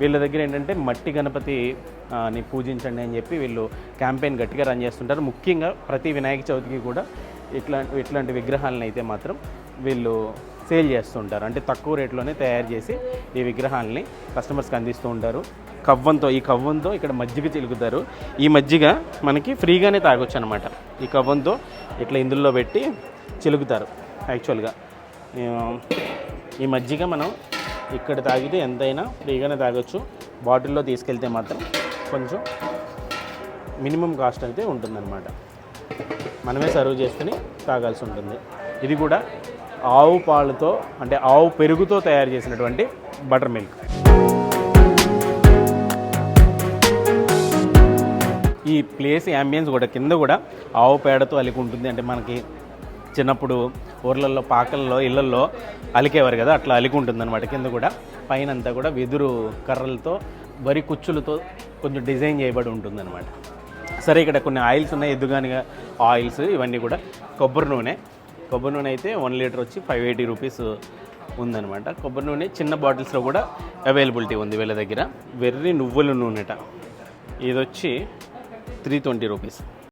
వీళ్ళ దగ్గర ఏంటంటే మట్టి గణపతి ని పూజించండి అని చెప్పి వీళ్ళు క్యాంపెయిన్ గట్టిగా రన్ చేస్తుంటారు. ముఖ్యంగా ప్రతి వినాయక చవితికి కూడా ఇట్లా ఇట్లాంటి విగ్రహాలను అయితే మాత్రం వీళ్ళు సేల్ చేస్తుంటారు. అంటే తక్కువ రేట్లోనే తయారు చేసి ఈ విగ్రహాలని కస్టమర్స్కి అందిస్తూ ఉంటారు. కవ్వంతో ఈ కవ్వంతో ఇక్కడ మజ్జిగ చిలుకుతారు. ఈ మజ్జిగ మనకి ఫ్రీగానే తాగొచ్చు అనమాట ఈ కవ్వంతో ఇట్లా ఇందులో పెట్టి చిలుకుతారు. యాక్చువల్గా ఈ మజ్జిగ మనం ఇక్కడ తాగితే ఎంతైనా ఫ్రీగానే తాగొచ్చు. బాటిల్లో తీసుకెళ్తే మాత్రం కొంచెం మినిమం కాస్ట్ అయితే ఉంటుందన్నమాట. మనమే సర్వ్ చేసుకుని తాగాల్సి ఉంటుంది. ఇది కూడా ఆవు పాలతో అంటే ఆవు పెరుగుతో తయారు చేసినటువంటి బటర్ మిల్క్. ఈ ప్లేస్ యాంబియన్స్ కూడా కింద కూడా ఆవు పేడతో అలికి ఉంటుంది. అంటే మనకి చిన్నప్పుడు ఊర్లలో పాకల్లో ఇళ్ళల్లో అలికేవారు కదా అట్లా అలికి ఉంటుంది అనమాట కింద కూడా. పైన అంతా కూడా వెదురు కర్రలతో వరి కుచ్చులతో కొంచెం డిజైన్ చేయబడి ఉంటుందన్నమాట. సరే ఇక్కడ కొన్ని ఆయిల్స్ ఉన్నాయి ఎద్దుగానిగా ఆయిల్స్ ఇవన్నీ కూడా. కొబ్బరి నూనె. కొబ్బరి నూనె అయితే వన్ లీటర్ వచ్చి ఫైవ్ ఎయిటీ రూపీస్ ఉందనమాట కొబ్బరి నూనె చిన్న బాటిల్స్లో కూడా అవైలబిలిటీ ఉంది వీళ్ళ దగ్గర. వెర్రి నువ్వుల నూనెట. ఇది వచ్చి త్రీ ట్వంటీ రూపీస్.